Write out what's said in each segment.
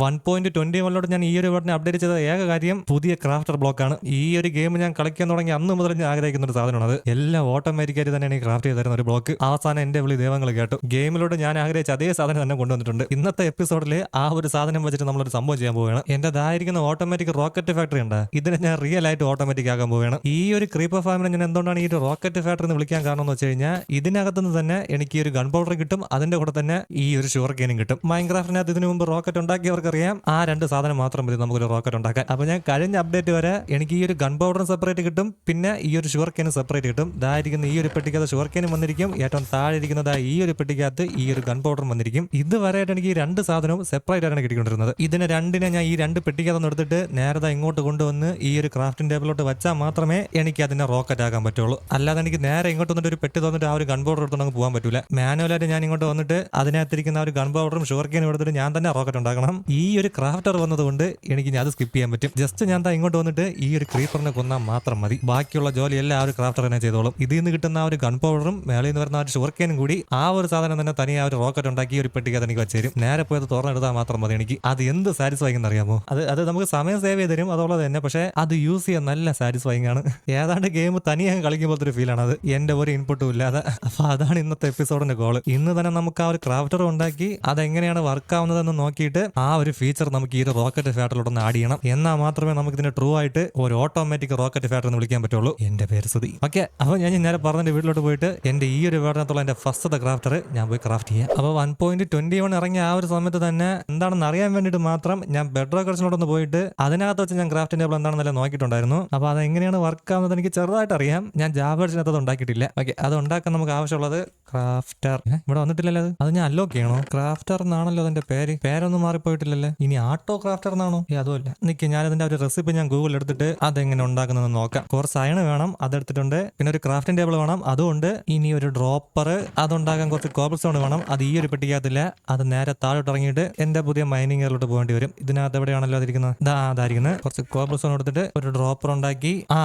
One point twenty വണ്ണിലോട്ട് ഞാൻ ഈ ഒരു ബട്ടൺ അപ്ഡേറ്റ് ചെയ്ത ഏക കാര്യം പുതിയ ക്രാഫ്റ്റർ ബ്ലോക്കാണ് ഈ ഒരു ഗെയിം ഞാൻ കളിക്കാൻ തുടങ്ങി അന്ന് മുതൽ ഞാൻ ആഗ്രഹിക്കുന്ന ഒരു സാധനമാണ് അത് എല്ലാം ഓട്ടോമാറ്റിക്കായിട്ട് തന്നെയാണ് ഈ ക്രാഫ്റ്റ് ചെയ്ത് തരുന്ന ഒരു ബ്ലോക്ക് അവസാനം എന്റെ വിളി ദൈവങ്ങൾ കേട്ടു. ഗെയിമിലൂടെ ഞാൻ ആഗ്രഹിച്ച അതേ സാധനം തന്നെ കൊണ്ടുവന്നിട്ടുണ്ട്. ഇന്നത്തെ എപ്പിസോഡിൽ ആ ഒരു സാധനം വെച്ചിട്ട് നമ്മളൊരു സംഭവം ചെയ്യാൻ പോവുകയാണ്. എന്റെ ദായിരിക്കുന്ന ഓട്ടോമാറ്റിക് റോക്കറ്റ് ഫാക്ടറി ഉണ്ട്. ഇതിനെ ഞാൻ റിയൽ ആയിട്ട് ഓട്ടോമാറ്റിക് ആകാൻ പോവുകയാണ്. ഈ ഒരു ക്രീപ്പർ ഫാമിനെ ഞാൻ എന്തുകൊണ്ടാണ് ഈ ഒരു റോക്കറ്റ് ഫാക്ടറി എന്ന് വിളിക്കാൻ കാരണം എന്ന് വെച്ച് കഴിഞ്ഞാൽ ഇതിനകത്തുനിന്ന് തന്നെ എനിക്ക് ഈ ഒരു ഗൺ പൗഡർ കിട്ടും. അതിന്റെ കൂടെ തന്നെ ഈ ഒരു ഷുഗർ കേനും കിട്ടും. മൈൻക്രാഫ്റ്റിനകത്ത് ഇതിനു മുമ്പ് റോക്കറ്റ് ഉണ്ടാക്കിയവർക്കറിയാം ആ രണ്ട് സാധനം മാത്രം മതി നമുക്കൊരു റോക്കറ്റ് ഉണ്ടാക്കാൻ. അപ്പൊ ഞാൻ കഴിഞ്ഞ അപ്ഡേറ്റ് വരെ എനിക്ക് ഈ ഒരു ഗൺ പൗഡറും സെപ്പറേറ്റ് കിട്ടും. പിന്നെ ഈ ഒരു ഷുഗർ കേനും സെപ്പറേറ്റ് കിട്ടും. ഇതായിരിക്കുന്ന ഈ ഒരു പെട്ടിക്കകത്ത് ഷുഗർ കേനും വന്നിരിക്കും. ഏറ്റവും താഴെ ഇരിക്കുന്നത് ഈ ഒരു പെട്ടിക്കകത്ത് ഈ ഒരു ഗൺ പൗഡറും വന്നിരിക്കും. ഇതുവരെയായിട്ട് എനിക്ക് ഈ രണ്ട് സാധനവും സെപ്പറേറ്റ് ആയിട്ടാണ് കിട്ടിക്കൊണ്ടിരുന്നത്. ഇതിനെ രണ്ടിനെ ഞാൻ ഈ രണ്ട് പെട്ടിക്കകത്ത് എടുത്തിട്ട് നേരത്തെ ഇങ്ങോട്ട് കൊണ്ടുവന്ന് ഈ ഒരു ക്രാഫ്റ്റിംഗ് ടേബിളിലോട്ട് വെച്ചാൽ മാത്രമേ എനിക്ക് അതിനെ റോക്കറ്റ് ആക്കാൻ പറ്റുള്ളൂ. അല്ലാതെ എനിക്ക് നേരെ ഇങ്ങോട്ട് വന്നിട്ട് ഒരു പെട്ടി തന്നിട്ട് ആ ഒരു ഗൺ പൗഡർ എടുത്തുകൊണ്ട് പോകാൻ പറ്റില്ല മാനുവലായിട്ട് ഞാൻ ഇങ്ങോട്ട് വന്നിട്ട് അതിനകത്തിരിക്കുന്ന ആ ഒരു ഗൺ പൗഡറും ഷുഗർ കേനും എടുത്തിട്ട് ഞാൻ തന്നെ റോക്കറ്റ് ഉണ്ടാക്കണം. ഈ ഒരു ക്രാഫ്റ്റർ വന്നതുകൊണ്ട് എനിക്ക് ഞാൻ അത് സ്കിപ്പ് ചെയ്യാൻ പറ്റും. ജസ്റ്റ് ഞാൻ താ ഇങ്ങോട്ട് വന്നിട്ട് ഈ ഒരു ക്രീപ്പറിനെ കൊന്നാൽ മാത്രം മതി. ബാക്കിയുള്ള ജോലിയെല്ലാം ആ ഒരു ക്രാഫ്റ്റർ തന്നെ ചെയ്തോളും. ഇതിൽ നിന്ന് കിട്ടുന്ന ആ ഒരു ഗൺ പൗഡറും മേളിൽ നിന്ന് വരുന്ന ആ ഒരു ഷുവർക്കേനും കൂടി ആ ഒരു സാധനം തന്നെ തനിയെ ആ ഒരു റോക്കറ്റ് ഉണ്ടാക്കി ഒരു പെട്ടിക്കകത്ത് എനിക്ക് വെച്ചേരും നേരെ പോയത് തുറന്നെടുത്താൽ മാത്രം മതി എനിക്ക്. അത് എന്ത് സാറ്റിസ്ഫൈങ് അറിയാമോ? അത് അത് നമുക്ക് സമയം സേവ് ചെയ്ത് തരും. അതുള്ളത് തന്നെ പക്ഷേ അത് യൂസ് ചെയ്യാൻ നല്ല സാറ്റിസ്ഫൈങ് ആണ്. ഏതാണ്ട് ഗെയിം തനിയെ കളിക്കുമ്പോൾ ഒരു ഫീലാണ് അത്. എന്റെ ഒരു ഇൻപുട്ടും ഇല്ലാതെ. അപ്പൊ അതാണ് ഇന്നത്തെ എപ്പിസോഡിന്റെ ഗോൾ ഇന്ന് തന്നെ നമുക്ക് ആ ഒരു ക്രാഫ്റ്റർ ഉണ്ടാക്കി അതെങ്ങനെയാണ് വർക്ക് ആവുന്നതെന്ന് നോക്കിയിട്ട് ആ ഒരു ഫീച്ചർ നമുക്ക് ഈ ഒരു റോക്കറ്റ് ഫാറ്ററിലോട്ടൊന്ന് ആഡ് ചെയ്യണം. എന്നാൽ മാത്രമേ നമുക്ക് ഇതിന് ട്രൂ ആയിട്ട് ഒരു ഓട്ടോമാറ്റിക് റോക്കറ്റ് ഫാറ്റർ എന്ന് വിളിക്കാൻ പറ്റുള്ളൂ. എന്റെ പേര് സുതി ഓക്കെ അപ്പോൾ ഞാൻ നേരെ പറഞ്ഞ വീട്ടിലോട്ട് പോയിട്ട് എന്റെ ഈ ഒരു വേടനത്തുള്ള എന്റെ ഫസ്റ്റത്തെ ക്രാഫ്റ്റർ ഞാൻ പോയി ക്രാഫ്റ്റ് ചെയ്യാം. അപ്പോൾ വൺ പോയിന്റ് ട്വന്റി വൺ ഇറങ്ങിയ ആ ഒരു സമയത്ത് തന്നെ എന്താണെന്ന് അറിയാൻ വേണ്ടിട്ട് മാത്രം ഞാൻ ബെഡ്രോ കർഷനോടൊന്ന് പോയിട്ട് അതിനകത്ത് വെച്ച് ഞാൻ ക്രാഫ്റ്റ് ടേബിൾ എന്താണെന്നല്ല നോക്കിയിട്ടുണ്ടായിരുന്നു. അപ്പോൾ അത് എങ്ങനെയാണ് വർക്ക് ആവുന്നത് എനിക്ക് ചെറുതായിട്ട് അറിയാം. ഞാൻ ജാബേഴ്സിനകത്ത് അത് ഉണ്ടാക്കിയിട്ടില്ല. ഓക്കെ അത് ഉണ്ടാക്കാൻ നമുക്ക് ആവശ്യമുള്ളത് ക്രാഫ്റ്റർ ഇവിടെ വന്നിട്ടില്ലല്ലോ അത്? ഞാൻ അലോക്ക് ചെയ്യണോ? ക്രാഫ്റ്റർ എന്നാണല്ലോ അതിന്റെ പേര്. പേരൊന്നും മാറിപ്പോയിട്ടില്ലല്ലേ ഇനി ആട്ടോ ക്രാഫ്റ്റർ എന്നാണോ ഏ അതുമല്ല. നിക്ക് ഞാൻ അതിന്റെ ഒരു റെസിപ്പി ഞാൻ ഗൂഗിൾ എടുത്തിട്ട് അതെങ്ങനെ ഉണ്ടാക്കുന്നതെന്ന് നോക്കാം. കുറച്ച് അയണ് വേണം അതെടുത്തിട്ടുണ്ട്. പിന്നെ ഒരു ക്രാഫ്റ്റിംഗ് ടേബിൾ വേണം. അതുകൊണ്ട് ഇനി ഒരു ഡ്രോപ്പർ അതുണ്ടാക്കാൻ കുറച്ച് കോബിൾ സ്റ്റോൺ വേണം. അത് ഈ ഒരു പെട്ടിക്കകത്തില്ല. അത് നേരെ താഴോട്ട് ഇറങ്ങിയിട്ട് എന്റെ പുതിയ മൈനിങ് പോകേണ്ടി വരും. ഇതിനകത്ത് എവിടെയാണല്ലോ അതിരിക്കുന്നത്? അതായിരിക്കുന്നത് കുറച്ച് കോബിൾ സ്റ്റോൺ എടുത്തിട്ട് ഒരു ഡ്രോപ്പർ ഉണ്ടാക്കി. ആ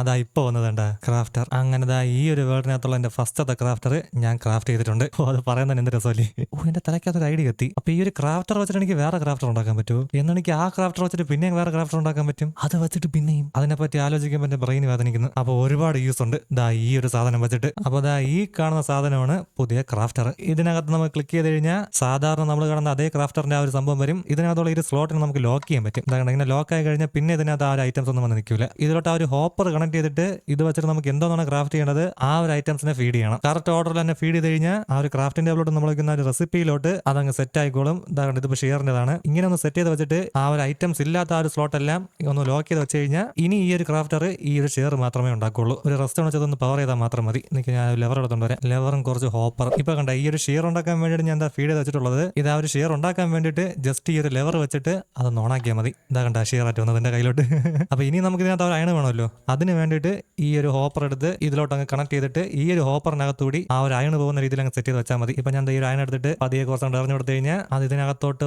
അതാ ഇപ്പൊ വന്നതുണ്ട് ക്രാഫ്റ്റർ അങ്ങനെ ദാ ഈ ഒരു വേൾഡിനകത്തുള്ള എന്റെ ഫസ്റ്റത്തെ ക്രാഫ്റ്റർ ഞാൻ ക്രാഫ്റ്റ് ചെയ്തിട്ടുണ്ട്. ഓ അത് പറയുന്നതിന് എന്ത് രസമല്ലേ? ഓ എന്റെ തലയ്ക്കകത്ത് ഒരു ഐഡിയ എത്തി. അപ്പൊ ഈ ഒരു ക്രാഫ്റ്റർ വെച്ചിട്ട് എനിക്ക് വേറെ ക്രാഫ്റ്റർ ഉണ്ടാക്കാൻ പറ്റുമോ? എന്നെനിക്ക് ആ ക്രാഫ്റ്റർ വെച്ചിട്ട് പിന്നെയും വേറെ ക്രാഫ്റ്റർ ഉണ്ടാക്കാൻ പറ്റും? അത് വെച്ചിട്ട് പിന്നെയും. അതിനെപ്പറ്റി ആലോചിക്കുമ്പോൾ എന്റെ ബ്രെയിൻ വേദനിക്കുന്നു. അപ്പോൾ ഒരുപാട് യൂസ് ഉണ്ട്. ദാ ഈ ഒരു സാധനം വെച്ചിട്ട്. അപ്പോൾ ദാ ഈ കാണുന്ന സാധനമാണ് പുതിയ ക്രാഫ്റ്റർ ഇതിനകത്ത് നമ്മൾ ക്ലിക്ക് ചെയ്ത് കഴിഞ്ഞാൽ സാധാരണ നമ്മൾ കാണുന്ന അതേ ക്രാഫ്റ്ററിന്റെ ആ ഒരു സംഭവം വരും. ഇതിനകത്തുള്ള ഒരു സ്ലോട്ടിന് നമുക്ക് ലോക്ക് ചെയ്യാൻ പറ്റും. എന്താ ഇങ്ങനെ ലോക്ക് ആയി കഴിഞ്ഞാൽ പിന്നെ ഇതിനകത്ത് ആ ഒരു ഐറ്റംസ് ഒന്നും വന്ന് നിൽക്കില്ല ഇതിലോട്ട് ആ ഒരു ഹോപ്പർ കണക്ട് ചെയ്തിട്ട് ഇത് വെച്ചിട്ട് നമുക്ക് എന്തോന്നാണ് ക്രാഫ്റ്റ് ചെയ്യേണ്ടത് ആ ഒരു ഐറ്റംസിനെ ഫീഡ് ചെയ്യണം. കറക്റ്റ് ഓർഡറിൽ തന്നെ ഫീഡ് ചെയ്ത് കഴിഞ്ഞാൽ ആ ഒരു ക്രാഫ്റ്റിന്റെ ടേബിളോട്ട് നമ്മൾ വയ്ക്കുന്ന ഒരു റെസിപ്പിയിലോട്ട് അതങ്ങ് സെറ്റ് ആയിക്കോളും. ഇതാണ് ഇതിപ്പോൾ ഇതിപ്പോ ഷെയറിന്റെതാണ് ഇങ്ങനെ ഒന്ന് സെറ്റ് ചെയ്ത് വെച്ചിട്ട് ആ ഒരു ഐറ്റംസ് ഇല്ലാത്ത ആ ഒരു സ്ലോട്ട് എല്ലാം ഒന്ന് ലോക്ക് ചെയ്ത് വെച്ച് കഴിഞ്ഞാൽ ഇനി ഈ ഒരു ക്രാഫ്റ്റർ ഈ ഒരു ഷെയർ മാത്രമേ ഉണ്ടാക്കുള്ളൂ. ഒരു റെസ്റ്റ് വെച്ചതൊന്ന് പവർ ചെയ്താൽ മാത്രം മതി. എനിക്ക് ഞാൻ ലെവർ എടുത്തോണ്ട് വരാം. ലെവറും കുറച്ച് ഹോപ്പർ ഇപ്പൊ കണ്ട ഈ ഒരു ഷെയർ ഉണ്ടാക്കാൻ വേണ്ടിയിട്ട് ഞാൻ എന്താ ഫീഡ് ചെയ്ത് വെച്ചിട്ടുള്ളത്? ഇത് ആ ഒരു ഷെയർ ഉണ്ടാക്കാൻ വേണ്ടിയിട്ട് ജസ്റ്റ് ഈ ഒരു ലെവർ വെച്ചിട്ട് അത് ഓണാക്കിയാൽ മതി. ഇതാ കണ്ട ഷെയർ ആയിട്ട് വന്നത് കയ്യിലോട്ട്. അപ്പൊ ഇനി നമുക്ക് ഇതിനകത്ത് ഒരു അയണ് വേണമല്ലോ. അതിന് വേണ്ടിയിട്ട് ഈ ഒരു ഹോപ്പർ എടുത്ത് ഇതിലോട്ട് അങ്ങ് കണക്ട് ചെയ്തിട്ട് ഈ ഒരു ഹോപ്പറിനകത്തൂടി ആ ഒരു അയണ് പോകുന്ന രീതിയിൽ അങ്ങ് സെറ്റ് ചെയ്ത് വെച്ചാൽ മതി. ഇപ്പൊ ഞാൻ ഈ ഒരു അയൺ എടുത്തിട്ട് പതിയെ കുറച്ച് എറിഞ്ഞു കൊടുത്തു കഴിഞ്ഞാൽ അത് ഇതിനകത്തോട്ട്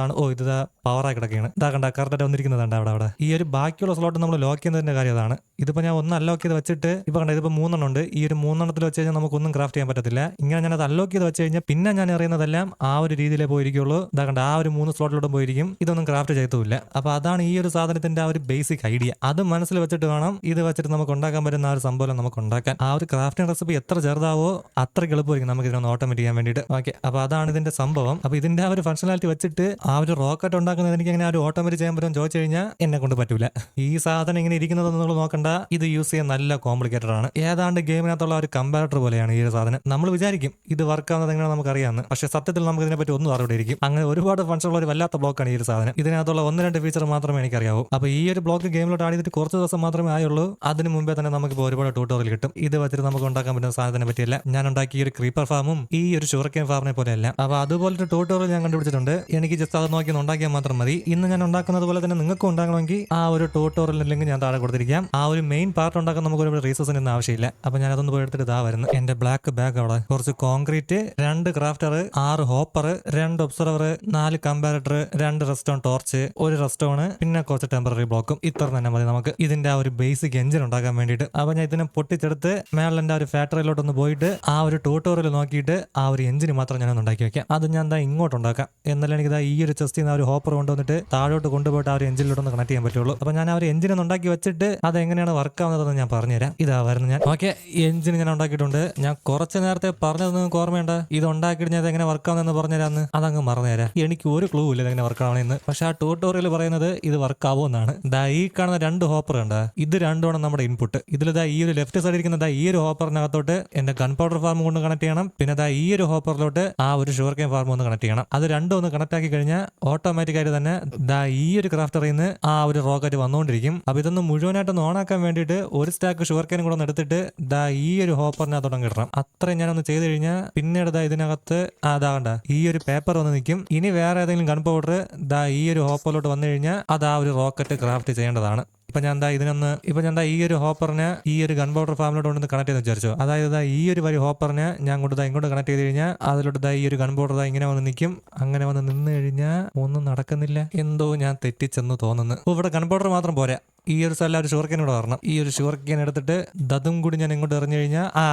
വരാനുള്ളതാണ് ഓ ഇത് പവറായി കിടക്കുകയാണ്. ഇതാ കണ്ട കറക്റ്റായിട്ട് വന്നിരിക്കുന്നതാണ് അവിടെ അവിടെ. ഈ ഒരു ബാക്കിയുള്ള സ്ലോട്ട് നമ്മൾ ലോക്ക് ചെയ്യുന്നതിന്റെ കാര്യം അതാണ്. ഇതിപ്പോ ഞാൻ ഒന്ന് അൺലോക്ക് ചെയ്ത് വെച്ചിട്ട് ഇപ്പൊ കണ്ട ഇതിപ്പോ മൂന്നെണ്ണം ഉണ്ട്. ഈ ഒരു മൂന്നെണ്ണത്തിൽ വെച്ച് കഴിഞ്ഞാൽ നമുക്കൊന്നും ക്രാഫ്റ്റ് ചെയ്യാൻ പറ്റത്തില്ല. ഇങ്ങനെ ഞാൻ അത് അൺലോക്ക് ചെയ്ത് വെച്ച് കഴിഞ്ഞാൽ പിന്നെ ഞാൻ അറിയുന്നതെല്ലാം ആ ഒരു രീതിയിലേ പോയിരിക്കുള്ളൂ. ഇതാ കണ്ട ആ ഒരു മൂന്ന് സ്ലോട്ടിലോട്ടും പോയിരിക്കും. ഇതൊന്നും ക്രാഫ്റ്റ് ചെയ്തില്ല അപ്പൊ അതാണ് ഈ ഒരു സാധനത്തിന്റെ ആ ഒരു ബേസിക് ഐഡിയ അത് മനസ്സിൽ വെച്ചിട്ട് വേണം ഇത് വെച്ചിട്ട് നമുക്ക് ഉണ്ടാക്കാൻ പറ്റുന്ന ആ ഒരു സംഭവം നമുക്ക് ഉണ്ടാക്കാൻ. ആ ഒരു ക്രാഫ്റ്റിംഗ് റെസിപ്പി എത്ര ചെറുതാവോ അത്ര എളുപ്പമായിരിക്കും നമുക്ക് ഇതിനൊന്ന് ഓട്ടോമേറ്റ് ചെയ്യാൻ വേണ്ടിയിട്ട്. ഓക്കെ അപ്പൊ അതാണ് ഇതിന്റെ സംഭവം. അപ്പൊ ഇതിന്റെ ആ ഒരു ഫംഗ്ഷനാലിറ്റി വെച്ചിട്ട് ആ ഒരു റോക്കറ്റ് ഉണ്ടാക്കുന്നത് എനിക്ക് എങ്ങനെ ആ ഒരു ഓട്ടോമാറ്റിക് ചെയ്യാൻ പറ്റും ചോദിച്ചു കഴിഞ്ഞാൽ എന്നെ കൊണ്ട് പറ്റൂല. ഈ സാധനം ഇങ്ങനെ ഇരിക്കുന്നതെന്ന് നിങ്ങൾ നോക്കണ്ട. ഇത് യൂസ് ചെയ്യാൻ നല്ല കോംപ്ലിക്കേറ്റഡ് ആണ്. ഏതാണ്ട് ഗെയിമിനകത്തുള്ള ഒരു കമ്പാരറ്റർ പോലെയാണ് ഈ ഒരു സാധനം. നമ്മൾ വിചാരിക്കും ഇത് വർക്ക് ആവുന്നത് എങ്ങനെ നമുക്ക് അറിയാമെന്ന് പക്ഷെ സത്യത്തിൽ നമുക്ക് ഇതിനെപ്പറ്റി ഒന്നും അറിവിടെ ഇരിക്കും. അങ്ങനെ ഒരുപാട് ഫംഗ്ഷനുള്ള ഒരു വല്ലാത്ത ബ്ലോക്കാണ് ഈ ഒരു സാധനം. ഇതിനകത്തുള്ള ഒന്ന് രണ്ട് ഫീച്ചർ മാത്രമേ എനിക്കറിയാവൂ. അപ്പൊ ഈ ഒരു ബ്ലോക്ക് ഗെയിമിലോട്ട് ആടിയിട്ട് കുറച്ച് ദിവസം മാത്രമേ ആയുള്ളൂ. അതിന് മുമ്പേ തന്നെ നമുക്ക് ഒരുപാട് ട്യൂട്ടോറിയൽ കിട്ടും. ഇത് വെച്ചിട്ട് നമുക്ക് ഉണ്ടാക്കാൻ പറ്റുന്ന സാധനത്തിനെ പറ്റിയല്ല. ഞാൻ ഉണ്ടാക്കിയ ഒരു ക്രീപ്പർ ഫാമും ഈ ഒരു ഷുറക്കേൻ ഫാമിനെ പോലെയല്ല. അപ്പൊ അതുപോലത്തെ ട്യൂട്ടോറിയൽ ഞാൻ കണ്ടുപിടിച്ചിട്ടുണ്ട്. എനിക്ക് ജസ്റ്റ് അത് നോക്കി ഒന്ന് ഉണ്ടാക്കിയാൽ മാത്രം മതി. ഇന്ന് ഞാൻ ഉണ്ടാക്കുന്നത് പോലെ തന്നെ നിങ്ങൾക്ക് ഉണ്ടാകണമെങ്കിൽ ആ ഒരു ട്യൂട്ടോറിയൽ ലിങ്ക് ഞാൻ താഴെ കൊടുത്തിരിക്കാം. ആ ഒരു മെയിൻ പാർട്ട് ഉണ്ടാക്കാൻ നമുക്ക് ഒരു റീസോഴ്സിന് ഒന്നും ആവശ്യമില്ല. അപ്പൊ ഞാൻ അതൊന്ന് പോയി എടുത്തിട്ട് ഇതാ വരുന്നു. എന്റെ ബ്ലാക്ക് ബാഗ് അവിടെ. കുറച്ച് കോൺക്രീറ്റ് രണ്ട് ക്രാഫ്റ്റർ ആറ് ഹോപ്പർ രണ്ട് ഒബ്സർവർ നാല് കമ്പാരറ്റർ രണ്ട് റെസ്റ്റോൺ ടോർച്ച് ഒരു റെസ്റ്റോൺ പിന്നെ കുറച്ച് ടെമ്പററി ബ്ലോക്കും ഇത്ര തന്നെ മതി നമുക്ക്. ഇതിന്റെ ആ ഒരു ബേസിക് എഞ്ചിൻ ഉണ്ടാക്കാൻ വേണ്ടിയിട്ട്. അപ്പൊ ഞാൻ ഇതിനെ പൊട്ടിച്ചെടുത്ത് മേളിന്റെ ആ ഒരു ഫാക്ടറിയിലോട്ടൊന്ന് പോയിട്ട് ആ ഒരു ട്യൂട്ടോറിയൽ നോക്കിയിട്ട് ആ ഒരു എഞ്ചിന് മാത്രം ഞാനൊന്ന് ഉണ്ടാക്കി വെക്കാം. അത് ഞാൻ എന്താ ഇങ്ങോട്ട് ഉണ്ടാക്കാം. എന്നാലും എനിക്ക് ഈ ഒരു ചെസ്റ്റിൽ നിന്ന് ആ ഒരു ഹോപ്പർ കൊണ്ടുവന്നിട്ട് താഴോട്ട് കൊണ്ടുപോയിട്ട് ആ ഒരു എഞ്ചിനിലോട്ടൊന്ന് കണക്ട് ചെയ്യാൻ പറ്റുള്ളൂ. അപ്പൊ ഞാൻ ആ ഒരു എഞ്ചിൻ ഒന്ന് ഉണ്ടാക്കി വെച്ചിട്ട് അത് എങ്ങനെയാണ് വർക്ക് ആവുന്നതെന്ന് ഞാൻ പറഞ്ഞുതരാം. ഇതാ വരുന്നത് ഞാൻ. ഓക്കെ എഞ്ചിൻ ഞാൻ ഉണ്ടാക്കിയിട്ടുണ്ട്. ഞാൻ കുറച്ച് നേരത്തെ പറഞ്ഞത് നിങ്ങൾക്ക് ഓർമ്മയുണ്ട്? ഇത് ഉണ്ടാക്കിയിട്ട് ഞാൻ എങ്ങനെ വർക്ക് ആവുന്നതെന്ന് പറഞ്ഞുതരാന്ന്. അതങ്ങ് പറഞ്ഞുതരാം എനിക്ക് ഒരു ക്ലൂ ഇല്ല ഇതെങ്ങനെ വർക്ക് ആവണമെന്ന് പക്ഷെ ആ ട്യൂട്ടോറിയൽ പറയുന്നത് ഇത് വർക്ക് ആവുമെന്നാണ് ദാ ഈ കാണുന്ന രണ്ട് ഹോപ്പർ ഉണ്ട് ഇത് രണ്ടുമാണ് നമ്മുടെ ഇൻപുട്ട് ഇതിൽ ദാ ഈ ഒരു ലെഫ്റ്റ് സൈഡിൽ ഇരിക്കുന്ന ദാ ഈ ഒരു ഹോപ്പറിനകത്തോട്ട് എന്റെ ഗൺ പൗഡർ ഫാം കൊണ്ട് കണക്ട് ചെയ്യണം. പിന്നെ ദാ ഈ ഒരു ഹോപ്പറിലോട്ട് ആ ഒരു ഷുഗർ കെയിൻ ഫാം ഒന്ന് കണക്ട് ചെയ്യണം. അത് രണ്ടും ഒന്ന് കണക്ട് ആക്കി കഴിഞ്ഞാൽ ഓട്ടോമാറ്റിക് ആയിട്ട് തന്നെ ദാ ഈ ഒരു ക്രാഫ്റ്ററിൽ നിന്ന് ആ ഒരു റോക്കറ്റ് വന്നുകൊണ്ടിരിക്കും അപ്പൊ ഇതൊന്ന് മുഴുവനായിട്ടൊന്ന് ഓണാക്കാൻ വേണ്ടിയിട്ട് ഒരു സ്റ്റാക്ക് ഷുഗർ കെയിൻ കൂടെ ഒന്ന് എടുത്തിട്ട് ദാ ഈ ഒരു ഹോപ്പറിനകത്തോടെ കിട്ടണം അത്രയും ഞാനൊന്ന് ചെയ്ത് കഴിഞ്ഞാൽ പിന്നീട് ദാ ഇതിനകത്ത് ആ അതാകണ്ട ഈ ഒരു പേപ്പർ വന്ന് നിൽക്കും ഇനി വേറെ ഏതെങ്കിലും ഗൺ പൗഡർ ദാ ഈ ഒരു ഹോപ്പറിലോട്ട് വന്നു കഴിഞ്ഞാൽ അത് ആ ഒരു റോക്കറ്റ് ക്രാഫ്റ്റ് ചെയ്യേണ്ടതാണ്. ഇപ്പൊ ഞാൻ എന്താ ഇതിനൊന്ന് ഇപ്പൊ ഞാൻ എന്താ ഈ ഒരു ഹോപ്പറിനെ ഈ ഒരു ഗൺ പൗഡർ ഫാമിലോട്ട് കൊണ്ടൊന്ന് കണക്ട് ചെയ്ത് വിചാരിച്ചു. അതായത് ഈ ഒരു വരി ഹോപ്പറിനെ ഞാൻ കൊണ്ട് ദാ ഇങ്ങോട്ട് കണക്ട് ചെയ്ത് കഴിഞ്ഞാൽ അതിലോട്ട് ഈ ഒരു ഗൺ പൗഡർ ഇങ്ങനെ വന്ന് നിൽക്കും അങ്ങനെ വന്ന് നിന്ന് കഴിഞ്ഞാൽ ഒന്നും നടക്കുന്നില്ല. എന്തോ ഞാൻ തെറ്റിച്ചെന്ന് തോന്നുന്നു. ഇവിടെ ഗൺ പൗഡർ മാത്രം പോരാ. ഈ ഒരു സ്ഥലം ഒരു ഷുഗർ കേൻ ഇവിടെ വരണം. ഈ ഒരു ഷുവർക്കേൻ എടുത്തിട്ട് ദതും കൂടി ഞാൻ ഇങ്ങോട്ട് എറിഞ്ഞു കഴിഞ്ഞാൽ ആ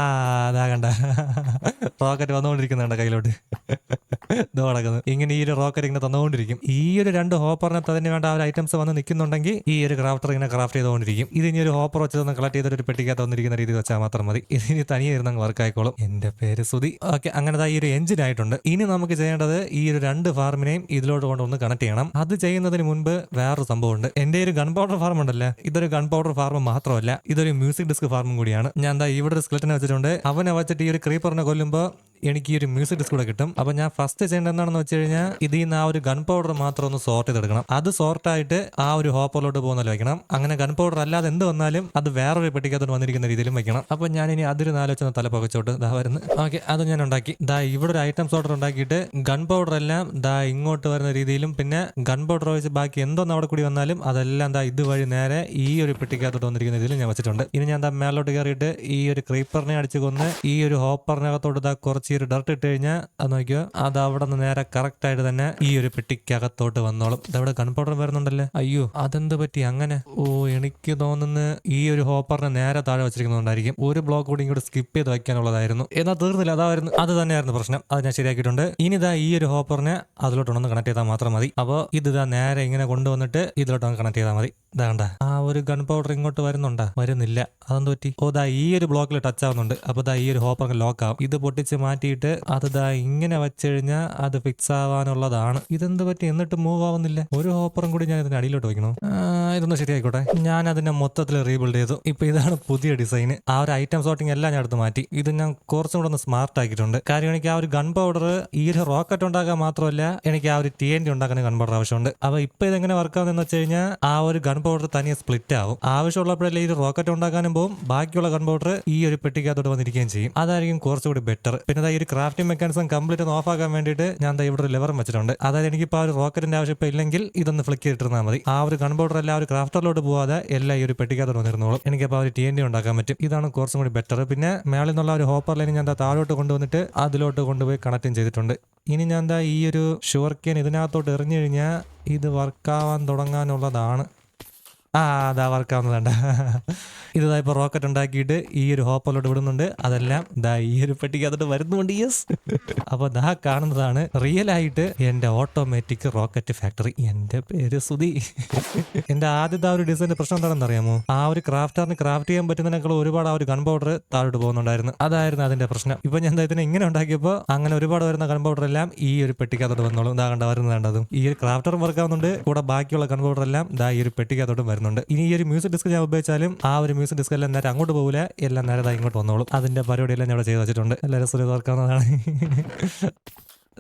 അതാകണ്ട റോക്കറ്റ് വന്നുകൊണ്ടിരിക്കുന്നുണ്ട് കയ്യിലോട്ട്. ഇത് നടക്കുന്നത് ഇങ്ങനെ ഈ ഒരു റോക്കറ്റ് ഇങ്ങനെ തന്നുകൊണ്ടിരിക്കും. ഈ ഒരു രണ്ട് ഹോപ്പറിനകത്ത് അതിന് വേണ്ട ആ ഒരു ഐറ്റംസ് വന്ന് നിൽക്കുന്നുണ്ടെങ്കിൽ ഈ ഒരു ക്രാഫ്റ്റർ ഇങ്ങനെ ക്രാഫ്റ്റ് ചെയ്തുകൊണ്ടിരിക്കും. ഇത് ഇനി ഒരു ഹോപ്പർ വെച്ച് തന്നെ കളക്ട് ചെയ്തിട്ട് ഒരു പെട്ടിക്കകത്ത് വന്നിരിക്കുന്ന രീതി വെച്ചാൽ മാത്രം മതി. ഇതിനി തനിയെ ഇരുന്ന് വർക്ക് ആയിക്കോളും. എന്റെ പേര് സുതി ഓക്കെ അങ്ങനത്തെ ഈ ഒരു എഞ്ചിൻ ആയിട്ടുണ്ട്. ഇനി നമുക്ക് ചെയ്യേണ്ടത് ഈ ഒരു രണ്ട് ഫാർമിനെയും ഇതിലോട്ട് കൊണ്ടൊന്ന് കണക്ട് ചെയ്യണം. അത് ചെയ്യുന്നതിന് മുൻപ് വേറൊരു സംഭവമുണ്ട്. എന്റെ ഒരു ഗൺ പൗഡർ ഫാർം ഉണ്ടല്ലേ? ഇതൊരു ഗൺ പൗഡർ ഫാർമ് മാത്രമല്ല ഇതൊരു മ്യൂസിക് ഡിസ്ക് ഫാർമും കൂടിയാണ്. ഞാൻ എന്താ ഇവിടെ ഒരു സ്കെലറ്റിനെ വെച്ചിട്ടുണ്ട്. അവനെ വെച്ചിട്ട് ഈ ഒരു ക്രീപ്പറിനെ കൊല്ലുമ്പോൾ എനിക്ക് ഈ ഒരു മ്യൂസിക് ഡിസ്ക് കൂടെ കിട്ടും. അപ്പൊ ഞാൻ ഫസ്റ്റ് ചെയ്യേണ്ടത് എന്താണെന്ന് വെച്ച് കഴിഞ്ഞാൽ ഇതിൽ നിന്ന് ആ ഒരു ഗൺ പൗഡർ മാത്രം ഒന്ന് സോർട്ട് ചെയ്തെടുക്കണം. അത് സോർട്ട് ആയിട്ട് ആ ഒരു ഹോപ്പറിലോട്ട് പോകുന്നതിൽ വെക്കണം അങ്ങനെ ഗൺ പൗഡർ അല്ലാതെ എന്ത് വന്നാലും അത് വേറെ ഒരു പെട്ടിക്കകത്തോട്ട് വന്നിരിക്കുന്ന രീതിയിലും വെക്കണം അപ്പൊ ഞാൻ ഇനി അതിൽ നാലോചന തല പുകച്ചോട്ട്. ദാ വരുന്നു. ഓക്കെ അത് ഞാൻ ഉണ്ടാക്കി. ദാ ഇവിടെ ഒരു ഐറ്റംസ് ഓർഡർ ഉണ്ടാക്കിയിട്ട് ഗൺ പൗഡർ എല്ലാം ദാ ഇങ്ങോട്ട് വരുന്ന രീതിയിലും പിന്നെ ഗൺ പൗഡർ വെച്ച് ബാക്കി എന്തോന്ന് അവിടെ കൂടി വന്നാലും അതെല്ലാം ദാ ഇതുവഴി നേരെ ഈ ഒരു പെട്ടിക്കകത്തോട്ട് വന്നിരിക്കുന്ന രീതിയിൽ ഞാൻ വെച്ചിട്ടുണ്ട്. ഇനി ഞാൻ ദാ മേലോട്ട് കയറിയിട്ട് ഈ ഒരു ക്രീപ്പറിനെ അടിച്ചു കൊന്ന് ഈ ഒരു ഹോപ്പറിനകത്തോട്ട് ദാ കുറച്ച് ഈ ഒരു ഡർട്ട് ഇട്ട് കഴിഞ്ഞാൽ അത് നോക്കിയോ? അത് അവിടെ നിന്ന് നേരെ കറക്റ്റ് ആയിട്ട് തന്നെ ഈ ഒരു പെട്ടിക്കകത്തോട്ട് വന്നോളും. ഇതവിടെ ഗൺ പൗഡർ വരുന്നുണ്ടല്ലേ? അയ്യോ അതെന്ത് പറ്റി? അങ്ങനെ? ഓ എനിക്ക് തോന്നുന്നു ഈ ഒരു ഹോപ്പറിനെ നേരെ താഴെ വെച്ചിരിക്കുന്നതുകൊണ്ടായിരിക്കും. ഒരു ബ്ലോക്ക് കൂടി ഇങ്ങോട്ട് സ്കിപ്പ് ചെയ്ത് വയ്ക്കാനുള്ളതായിരുന്നു. എന്നാൽ തീർന്നില്ല അതായിരുന്നു അത് തന്നെയായിരുന്നു പ്രശ്നം. അത് ഞാൻ ശരിയാക്കിയിട്ടുണ്ട്. ഇനി ഇതാ ഈ ഒരു ഹോപ്പറിനെ അതിലോട്ടൊന്ന് കണക്ട് ചെയ്താൽ മാത്രം മതി. അപ്പോൾ ഇത് ഇതാ നേരെ ഇങ്ങനെ കൊണ്ടുവന്നിട്ട് ഇതിലോട്ടൊന്ന് കണക്ട് ചെയ്താൽ മതി. ഇതാണ്ട ആ ഒരു ഗൺ പൗഡർ ഇങ്ങോട്ട് വരുന്നുണ്ടാ? വരുന്നില്ല. അതെന്ത് പറ്റി? ഓ ദാ ഈ ഒരു ബ്ലോക്കിൽ ടച്ച് ആവുന്നുണ്ട്. അപ്പോൾ ദാ ഈ ഒരു ഹോപ്പർ ലോക്ക് ആവും. ഇത് പൊട്ടിച്ച് മാറ്റിയിട്ട് അത് ദാ ഇങ്ങനെ വെച്ച് കഴിഞ്ഞാൽ അത് ഫിക്സ് ആവാനുള്ളതാണ്. ഇതെന്ത് പറ്റി? എന്നിട്ട് മൂവ് ആവുന്നില്ല. ഒരു ഹോപ്പറും കൂടി ഞാൻ ഇതിന്റെ അടിയിലോട്ട് വെക്കണം ഇതൊന്ന് ശരിയായിക്കോട്ടെ. ഞാൻ അതിനെ മൊത്തത്തിൽ റീബിൽഡ് ചെയ്തു. ഇപ്പൊ ഇതാണ് പുതിയ ഡിസൈൻ ആ ഒരു ഐറ്റം സോർട്ടിങ് എല്ലാം ഞാൻ എടുത്ത് മാറ്റി. ഇത് ഞാൻ കുറച്ചും കൂടെ ഒന്ന് സ്മാർട്ട് ആക്കിയിട്ടുണ്ട്. കാര്യം എനിക്ക് ആ ഒരു ഗൺ പൗഡർ ഈ ഒരു റോക്കറ്റ് ഉണ്ടാക്കാൻ മാത്രമല്ല എനിക്ക് ആ ഒരു ടി എൻ ഡി ഉണ്ടാക്കാൻ ഗൺ പൗഡർ ആവശ്യമുണ്ട്. അപ്പൊ ഇപ്പൊ ഇത് എങ്ങനെ വർക്ക് ആവുന്നതെന്ന് വെച്ച് കഴിഞ്ഞാൽ ആ ഒരു ഗൺ പൗഡർ തനിയെ സ്പ്ലിറ്റ് ആവും. ആവശ്യമുള്ളപ്പോഴല്ലേ ഈ റോക്കറ്റ് ഉണ്ടാക്കാനും പോകും ബാക്കിയുള്ള ഗൺ പൗഡർ ഈ ഒരു പെട്ടിക്കകത്തോട് വന്നിരിക്കുകയും ചെയ്യും. അതായിരിക്കും കുറച്ചുകൂടി ബെറ്റർ പിന്നെ ഈ ഒരു ക്രാഫ്റ്റിംഗ് മെക്കാനിസം കംപ്ലീറ്റ് ഓഫ് ആക്കാൻ വേണ്ടിയിട്ട് ഞാൻ ഇവിടെ ഒരു ലെവറും വെച്ചിട്ടുണ്ട്. അതായത് എനിക്ക് ഇപ്പൊ ആ ഒരു റോക്കറ്റിന്റെ ആവശ്യം ഇപ്പൊ ഇല്ലെങ്കിൽ ഇതൊന്ന് ഫ്ലിക്ക് ചെയ്തിട്ടിരുന്നാൽ മതി. ആ ഒരു ഗൺ പൗഡർ എല്ലാം ഒരു ക്രാഫ്റ്ററിലോട്ട് പോവാതെ എല്ലാം ഈ ഒരു പെട്ടിക്കകത്തോട് വന്നിരുന്നോളും. എനിക്കപ്പോൾ അവർ ടി എൻ ഡി ഉണ്ടാക്കാൻ പറ്റും. ഇതാണ് കുറച്ചും കൂടി ബെറ്റർ പിന്നെ മേളിൽ നിന്നുള്ള ഒരു ഹോപ്പർ ലൈൻ ഞാൻ താഴോട്ട് കൊണ്ടുവന്നിട്ട് അതിലോട്ട് കൊണ്ടുപോയി കണക്റ്റും ചെയ്തിട്ടുണ്ട്. ഇനി ഞാൻ എന്താ ഈ ഒരു ഷുവർക്കേൻ കേൻ ഇതിനകത്തോട്ട് എറിഞ്ഞു കഴിഞ്ഞാൽ ഇത് വർക്കാവാൻ തുടങ്ങാനുള്ളതാണ്. ആ അതാ വർക്കാവുന്നതാണ്ട ഇത് ഇതായി ഇപ്പോൾ റോക്കറ്റ് ഉണ്ടാക്കിയിട്ട് ഈ ഒരു ഹോപ്പലോട്ട് വിടുന്നുണ്ട്. അതെല്ലാം ദാ ഈ ഒരു പെട്ടിക്ക് അതോട്ട് വരുന്നുണ്ട്. യെസ് അപ്പോൾ ദാ കാണുന്നതാണ് റിയൽ ആയിട്ട് എന്റെ ഓട്ടോമാറ്റിക് റോക്കറ്റ് ഫാക്ടറി എന്റെ പേര് സുധി. എന്റെ ആദ്യത്തെ ആ ഒരു ഡിസൈന്റെ പ്രശ്നം എന്താണെന്ന് അറിയാമോ? ആ ഒരു ക്രാഫ്റ്ററിന് ക്രാഫ്റ്റ് ചെയ്യാൻ പറ്റുന്നതിനേക്കാൾ ഒരുപാട് ആ ഒരു ഗൺ പൗഡർ താഴോട്ട് പോകുന്നുണ്ടായിരുന്നു. അതായിരുന്നു അതിന്റെ പ്രശ്നം. ഇപ്പൊ ഞാൻ ഇതിനെ ഇങ്ങനെ ഉണ്ടാക്കിയപ്പോൾ അങ്ങനെ ഒരുപാട് വരുന്ന ഗൺ പൗഡർ എല്ലാം ഈ ഒരു പെട്ടിക്കകത്തോട്ട് വന്നോളും. ഇതാ കണ്ട വരുന്നതും ഈ ഒരു വർക്ക് ആവുന്നുണ്ട്. കൂടെ ബാക്കിയുള്ള ഗൺ പൗഡർ എല്ലാം ദാ ഈ ഒരു പെട്ടിക്കകത്തോട്ടും വരുന്നുണ്ട് ഇനി ഈ ഒരു മ്യൂസിക് ഡിസ്ക് ഞാൻ ഉപയോഗിച്ചാലും ആ ഒരു മ്യൂസിക് ഡിസ്ക് എല്ലാം നേരെ അങ്ങോട്ട് പോകില്ല എല്ലാം നേരെ ഇങ്ങോട്ട് വന്നോളും. അതിന്റെ പരിപാടിയെല്ലാം ഞാൻ ഇവിടെ ചെയ്ത് വെച്ചിട്ടുണ്ട്. എല്ലാവരും ശ്രീ വർക്കാവുന്നതാണ്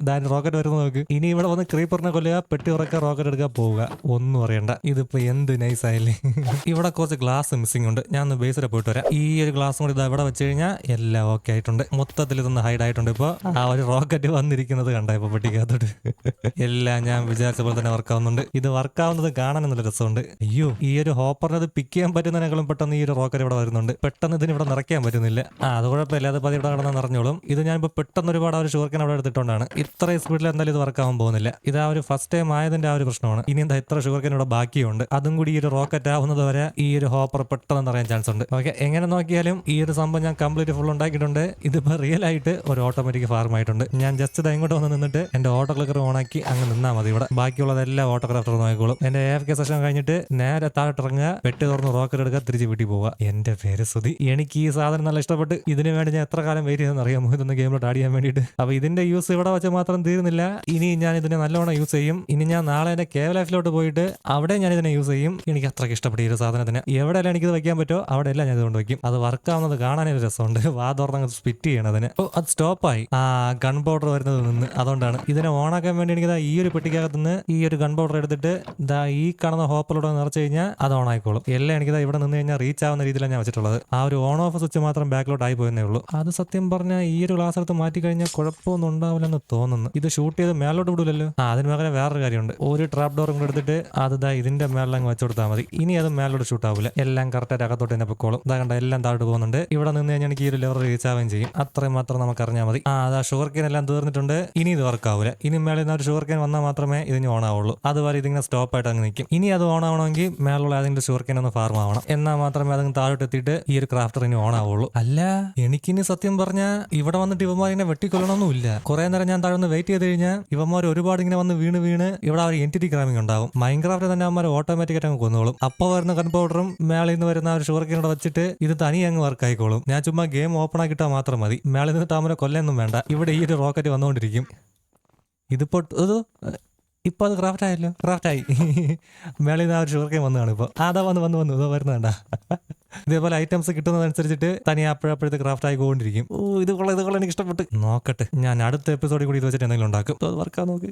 ദാൻ റോക്കറ്റ് വരുന്ന നോക്ക്. ഇനി ഇവിടെ വന്ന് ക്രീപ്പറിനെ കൊല്ലുക പെട്ടി ഉറക്കുക റോക്കറ്റ് എടുക്കുക പോവുക. ഒന്നും അറിയണ്ട. ഇതിപ്പോ എന്ത് നൈസ് ആയില്ലേ ഇവിടെ കുറച്ച് ഗ്ലാസ് മിസ്സിംഗ് ഉണ്ട്. ഞാൻ ഒന്ന് ബേസിലെ പോയിട്ട് വരാം. ഈ ഒരു ഗ്ലാസ് കൂടി ഇത് ഇവിടെ വെച്ച് കഴിഞ്ഞാൽ എല്ലാം ഓക്കെ ആയിട്ടുണ്ട്. മൊത്തത്തിൽ ഇതൊന്ന് ഹൈഡ് ആയിട്ടുണ്ട് ഇപ്പൊ. ആ. ഒരു റോക്കറ്റ് വന്നിരിക്കുന്നത് കണ്ട ഇപ്പൊ പെട്ടിക്കകത്തോട്ട്? എല്ലാം ഞാൻ വിചാരിച്ച പോലെ തന്നെ വർക്കാവുന്നുണ്ട് ഇത് വർക്കാവുന്നത് കാണാൻ നല്ല രസമുണ്ട്. അയ്യോ ഈ ഒരു ഹോപ്പറിനത് പിക്ക് ചെയ്യാൻ പറ്റുന്നതിനേക്കാളും പെട്ടെന്ന് ഈ ഒരു റോക്കറ്റ് ഇവിടെ വരുന്നുണ്ട്. പെട്ടെന്ന് ഇതിന് ഇവിടെ നിറയ്ക്കാൻ പറ്റുന്നില്ല. ആ അത് കുഴപ്പമില്ല. അത് പതി ഇവിടെ കിടന്ന് നിറഞ്ഞോളും. ഇത് ഞാനിപ്പോ പെട്ടെന്ന് ഒരുപാട് ഒരു ഷുവർക്കൻ അവിടെ എടുത്തിട്ടുണ്ടാണ്. ഇത്രയും സ്പീഡിൽ എന്തായാലും ഇത് വർക്ക് ആവാൻ പോകുന്നില്ല. ഇത് ആ ഒരു ഫസ്റ്റ് ടൈം ആയതിന്റെ ആ ഒരു പ്രശ്നമാണ്. ഇനി എന്താ ഇത്ര ഷുഗർ കെയിൻ ഇവിടെ ബാക്കിയുണ്ട്. അതും കൂടി ഈ ഒരു റോക്കറ്റ് ആവുന്നത് വരെ ഈ ഒരു ഹോപ്പർ പെട്ടെന്ന് അറിയാൻ ചാൻസ് ഉണ്ട്. ഓക്കെ എങ്ങനെ നോക്കിയാലും ഈ ഒരു സംഭവം ഞാൻ കംപ്ലീറ്റ് ഫുൾ ഉണ്ടാക്കിയിട്ടുണ്ട്. ഇതിപ്പോ റിയൽ ആയിട്ട് ഒരു ഓട്ടോമാറ്റിക് ഫാർം ആയിട്ടുണ്ട്. ഞാൻ ജസ്റ്റ് ഇത് ഇങ്ങോട്ട് വന്ന് നിന്നിട്ട് എന്റെ ഓട്ടോ ക്ലിക്കർ ഓണാക്കി അങ്ങ് നിന്നാൽ മതി ഇവിടെ. ബാക്കിയുള്ളതെല്ലാം ക്രാഫ്റ്റർ നോക്കിക്കോളും. എന്റെ എഫ് കെ സെഷൻ കഴിഞ്ഞിട്ട് നേരെ താഴോട്ട് ഇറങ്ങുക വെട്ടി തുറന്ന് റോക്കറ്റ് എടുക്കുക തിരിച്ച് വീട്ടിൽ പോവുക. എന്റെ പേര് സുതി എനിക്ക് ഈ സാധനം നല്ല ഇഷ്ടപ്പെട്ട് ഇതിനു വേണ്ടി ഞാൻ എത്ര കാലം വെയിറ്റ് ചെയ്തെന്ന് അറിയാമോ? ഇതൊന്ന് ഗെയിമിലോട്ട് ആഡ് ചെയ്യാൻ വേണ്ടിയിട്ട്. അപ്പൊ ഇതിന്റെ യൂസ് ഇവിടെ വെച്ച് മാത്രം തീരുന്നില്ല. ഇനി ഞാൻ ഇതിനെ നല്ലോണം യൂസ് ചെയ്യും. ഇനി ഞാൻ നാളെ എന്റെ കേവ് ലൈഫിലോട്ട് പോയിട്ട് അവിടെ ഞാൻ ഇതിനെ യൂസ് ചെയ്യും. എനിക്ക് അത്രയ്ക്ക് ഇഷ്ടപ്പെട്ട ഈ ഒരു സാധനത്തിന്. എവിടെയെല്ലാം എനിക്കിത് വെക്കാൻ പറ്റുമോ അവിടെ എല്ലാം ഞാൻ ഇതുകൊണ്ട് വെക്കും. അത് വർക്ക് ആവുന്നത് ഒരു രസമുണ്ട്. വാ തുറന്ന് സ്പിറ്റ് ചെയ്യണം അതിന് ഓ അത് സ്റ്റോപ്പായി ആ ഗൺ പൗഡർ വരുന്നത് നിന്ന്. അതുകൊണ്ടാണ്. ഇതിനെ ഓണാക്കാൻ വേണ്ടി എനിക്ക് ഈ ഒരു പെട്ടിക്കകത്ത് നിന്ന് ഈ ഒരു ഗൺ പൗഡർ എടുത്തിട്ട് ദാ ഈ കാണുന്ന ഹോപ്പിലൂടെ നിറച്ച് കഴിഞ്ഞാൽ അത് ഓൺ ആയിക്കോളും. എല്ലാം എനിക്ക് ദാ ഇവിടെ നിന്ന് കഴിഞ്ഞാൽ റീച്ച് ആവുന്ന രീതിയിലാണ് ഞാൻ വെച്ചിട്ടുള്ളത്. ആ ഒരു ഓൺ ഓഫ് സ്വിച്ച് മാത്രം ബാക്കിലോട്ട് ആയി പോയെന്നേ ഉള്ളൂ. അത് സത്യം പറഞ്ഞാൽ ഈ ഒരു ക്ലാസ് എടുത്ത് മാറ്റി കഴിഞ്ഞാൽ കുഴപ്പമൊന്നും ഉണ്ടാവില്ലെന്ന് തോന്നുന്നു. ഇത് ഷൂട്ട് ചെയ്ത് മേലോട്ട് വിടൂലല്ലോ? ആ അതിന് പകരം വേറൊരു കാര്യമുണ്ട്. ഒരു ട്രാപ്പ് ഡോറും കൂടെ എടുത്തിട്ട് അത് ദാ ഇതിന്റെ മേളിലങ്ങ് വെച്ചു കൊടുത്താൽ മതി. ഇനി അത് മേലോട്ട് ഷൂട്ട് ആവില്ല എല്ലാം കറക്റ്റായിട്ട് അകത്തോട്ട് തന്നെ പൊക്കോളും. ഇതാ കണ്ട എല്ലാം താഴോട്ട് പോകുന്നുണ്ട്. ഇവിടെ നിന്ന് കഴിഞ്ഞാൽ എനിക്ക് ഈ ഒരു ലെവർ റീച്ച് ആവുകയും ചെയ്യും. അത്രയും മാത്രം നമുക്ക് അറിഞ്ഞാൽ മതി. ആ അതാ ഷുഗർ കെയിൻ എല്ലാം തീർന്നിട്ടുണ്ട്. ഇനി ഇത് വർക്ക് ആവില്ല ഇനി മേളിൽ നിന്ന് ഒരു ഷുഗർ കെയിൻ വന്നാൽ മാത്രമേ ഇതിന് ഓൺ ആവുള്ളൂ. അതുപോലെ ഇതിങ്ങനെ സ്റ്റോപ്പ് ആയിട്ട് അങ്ങ് നിൽക്കും ഇനി അത് ഓൺ ആവണമെങ്കിൽ മേലുള്ള അതിന്റെ ഷുഗർ കെയിൻ ഒന്ന് ഫാർം ആവണം. എന്നാൽ മാത്രമേ അതങ്ങ് താഴോട്ട് എത്തിയിട്ട് ഈ ഒരു ക്രാഫ്റ്റർ ഇനി ഓൺ ആവുള്ളൂ. അല്ല എനിക്കിനി സത്യം പറഞ്ഞാൽ ഇവിടെ വന്നിട്ട് ഇവന്മാരിങ്ങനെ വെട്ടിക്കൊള്ളണമെന്നില്ല കുറെ നേരം ഞാൻ താഴെ ഒന്ന് വെയിറ്റ് ചെയ്ത് കഴിഞ്ഞാൽ ഇവന്മാർ ഒരുപാട് ഇങ്ങനെ വന്ന് വീണ് വീണ് ഇവിടെ ഒരു എന്റിറ്റി ക്രാമിംഗ് ഉണ്ടാവും. മൈൻക്രാഫ്റ്റ് തന്നെ അവന്മാർ ഓട്ടോമാറ്റിക് ആയിട്ട് അങ്ങ് കൊന്നോളും. അപ്പോൾ വരുന്ന കൺപൗഡറും മേളിൽ നിന്ന് വരുന്ന ഒരു ഷുഗർ കെയിനോട് വെച്ചിട്ട് ഇത് തനി അങ്ങ് വർക്ക് ആയിക്കോളും. ഞാൻ ചുമ്മാ ഗെയിം ഓപ്പൺ ആക്കിയിട്ടാൽ മാത്രം മതി. മേളിൽ നിന്ന് താമര കൊല്ലൊന്നും വേണ്ട. ഇവിടെ ഈ ഒരു റോക്കറ്റ് വന്നുകൊണ്ടിരിക്കും. ഇതിപ്പോ ഇത് ഇപ്പൊ അത് ക്രാഫ്റ്റ് ആയല്ലോ ക്രാഫ്റ്റ് ആയി. മേളിൽ നിന്ന് ആ ഒരു ഷുഗർ കെയിൻ വന്നതാണ് ഇപ്പൊ. അതാ വന്ന് വന്ന് വന്നു ഇതോ വരുന്നതാണ്ട ഇതേപോലെ ഐറ്റംസ് കിട്ടുന്നതനുസരിച്ചിട്ട് തനി അപ്പോഴപ്പോഴത്തെ ക്രാഫ്റ്റ് ആയിക്കൊണ്ടിരിക്കും. ഓ ഇത് കൊള്ളാം ഇത് കൊള്ളാം എനിക്ക് ഇഷ്ടപ്പെട്ട്. നോക്കട്ടെ ഞാൻ അടുത്ത എപ്പിസോഡിൽ കൂടി ഇത് വെച്ചിട്ട് എന്തെങ്കിലും ഉണ്ടാക്കും. അത് വർക്കാ നോക്ക്.